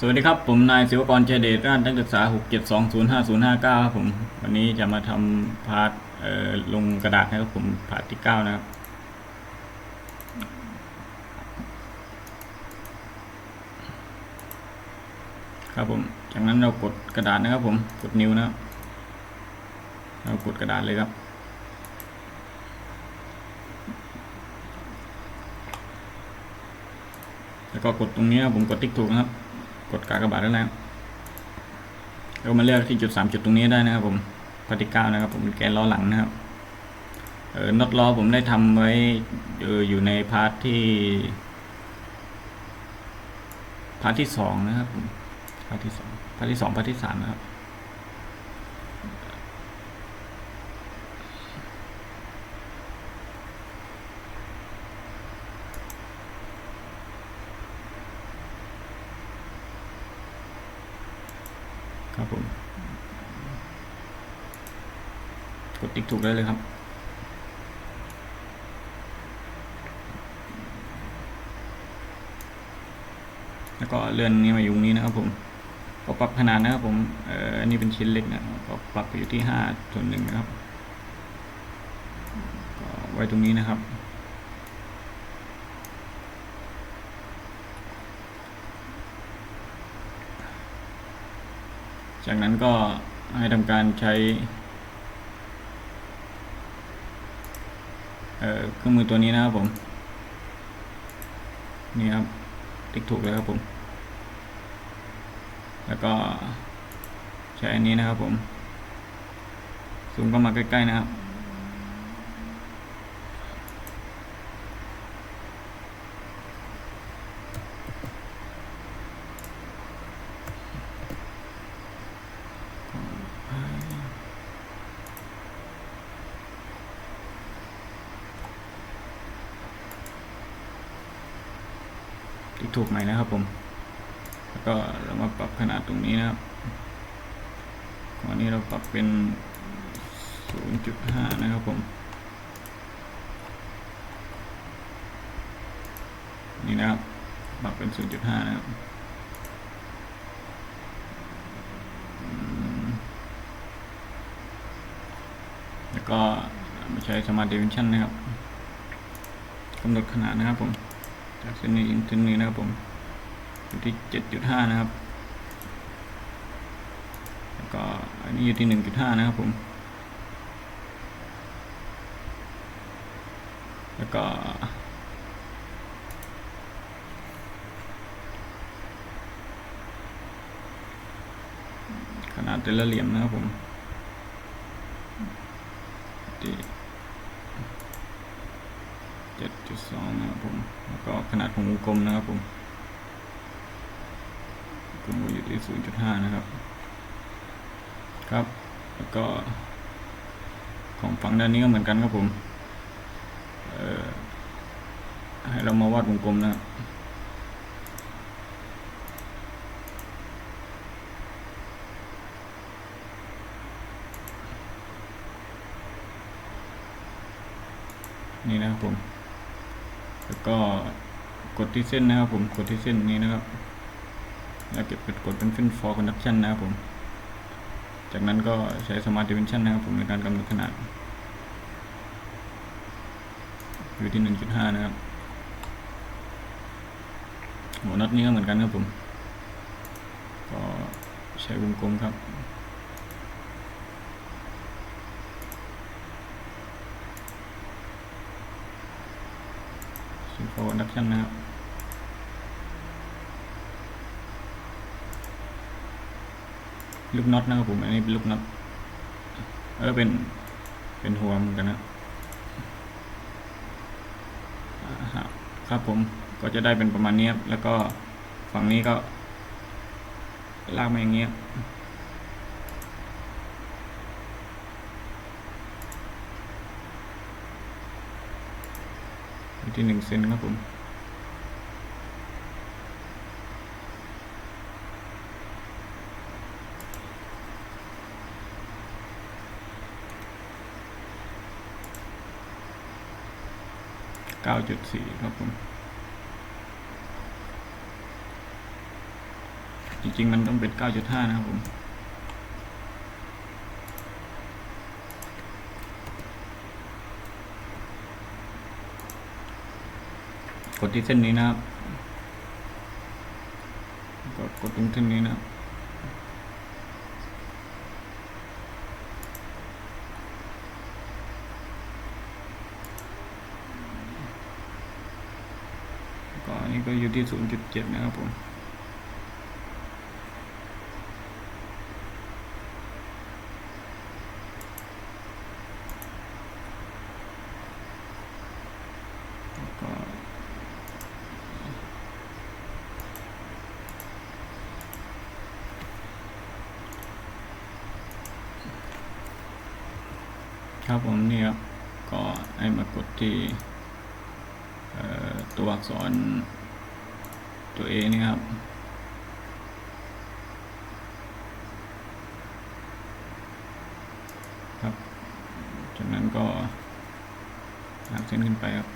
สวัสดีครับ ผมนายศิวกรเจเดชราชนักศึกษา 67205059 ครับผม วันนี้จะมาทำพาร์ทเอ่อลงกระดาษนะครับผมพาร์ทที่ 9 นะครับ ครับผม จากนั้นเรากดกระดาษนะครับผม กดนิ้วนะครับ เรากดกระดาษเลยครับแล้วก็กดตรงนี้ผมกดติ๊กถูกนะครับ ดกากบาทแล้วนะครับแล้วมาเลือกที่จุดสามจุดตรงนี้ได้นะครับ ผมพาร์ติเก้านะครับ ผมแกนล้อหลังนะครับเออน็อตล้อผมได้ทำไว้อออยู่ในพาร์ทที่พาร์ทที่สองนะครับผมพาร์ทที่สองพาร์ทที่สองพาร์ทที่สามนะครับ ครับผมกดติ๊กถูกได้เลยครับแล้วก็เลื่อนนี้มาอยู่งนี้นะครับผมก็ปรับขนาดนะครับผมเอ่ออันนี้เป็นชิ้นเล็กนะก็ปรับไปอยู่ที่ห้าส่วนหนึ่งนะครับก็ไว้ตรงนี้นะครับ จากนั้นก็ให้ทำการใช้เครื่องมือตัวนี้นะครับผม นี่ครับ ติ๊กถูกเลยครับผม แล้วก็ใช้อันนี้นะครับผม ซูมเข้ามาใกล้ๆนะครับ ติ๊กถูกไหมนะครับผม แล้วก็เรามาปรับขนาดตรงนี้นะครับวันนี้เราปรับเป็น 0.5 นะครับผม นี่นะครับ ปรับเป็น 0.5 นะครับแล้วก็มาใช้ Smart Dimension นนะครับกำหนดขนาดนะครับผม เส้นนี้ถึงเส้นนี้นะครับผมอยู่ที่7.5นะครับ แล้วก็อันนี้อยู่ที่1.5นะครับผม แล้วก็ขนาดแต่ละเหลี่ยมนะครับผมที่ 7.2 นะครับผม แล้วก็ขนาดของวงกลมนะครับผมกลมอยู่ที่ 0.5 นะครับ ครับ แล้วก็ ของฝั่งด้านนี้ก็เหมือนกันครับผม เอ่อ ให้เรามาวาดวงกลมนะครับนี่นะครับผม แล้วก็กดที่เส้นนะครับผมกดที่เส้นนี้นะครับ แล้วเก็บเป็นกดเป็นเส้น for conduction นะครับผม จากนั้นก็ใช้ smart dimension นะครับผมในการกำหนดขนาด อยู่ที่ 1.5 นะครับหัวน็อตนี้ก็เหมือนกันครับผม ก็ใช้วงกลมครับ เส้น for conduction นะครับลูกน็อตนะครับผมอันนี้เป็นลูกน็อตเออเป็นเป็นหัวเหมือนกันนะอ่าฮะครับผมก็จะได้เป็นประมาณนี้ครับแล้วก็ฝั่งนี้ก็ลากมาอย่างเงี้ย ที่หนึ่งเซนครับผมเก้าจุดสี่ครับผมจริงๆมันต้องเป็น 9.5 นะครับผม กดที่เส้นนี้นะครับกดกดตรงเส้นนี้นะก็อันนี้ก็อยู่ที่ 0.7 นะครับผม ครับผมนี่ครับ ก็ให้มากดที่ตัวอักษรตัว A นี่ครับ ครับ จากนั้นก็ลากเส้นขึ้นไปครับ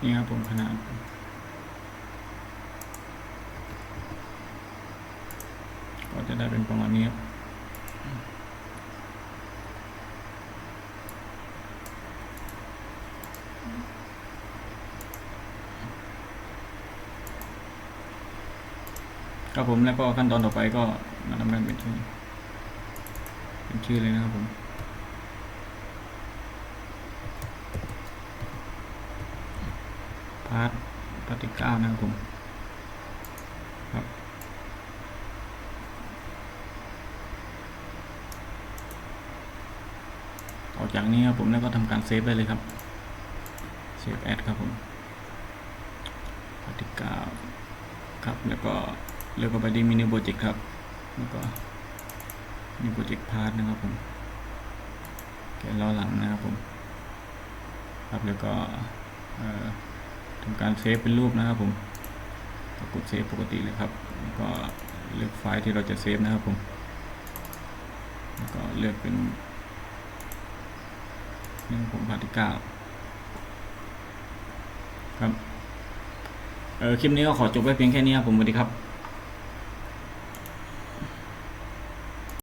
นี่ครับผมขนาด ก็จะ ได้เป็นประมาณนี้ครับครับผมแล้วก็ขั้นตอนต่อไปก็มาทำการเป็นชื่อเป็นชื่อเลยนะครับผมพาร์ทพาร์ทที่เก้านะครับผม ครับ ต่อจากนี้ครับผมแล้วก็ทำการเซฟได้เลยครับเซฟแอดครับผมพาร์ทที่เก้าครับแล้วก็เลือกไปที่มินิโปรเจกต์ครับแล้วก็มินิโปรเจกต์พาร์ทนะครับผมแกะล้อหลังนะครับผมครับแล้วก็ทำการเซฟเป็นรูปนะครับผมกกดเซฟปกติเลยครับแล้วก็เลือกไฟล์ที่เราจะเซฟนะครับผมแล้วก็เลือกเป็น นี่ผมพาร์ทที่เก้าครับเออคลิปนี้ก็ขอจบไว้เพียงแค่นี้ครับผมสวัสดีครับ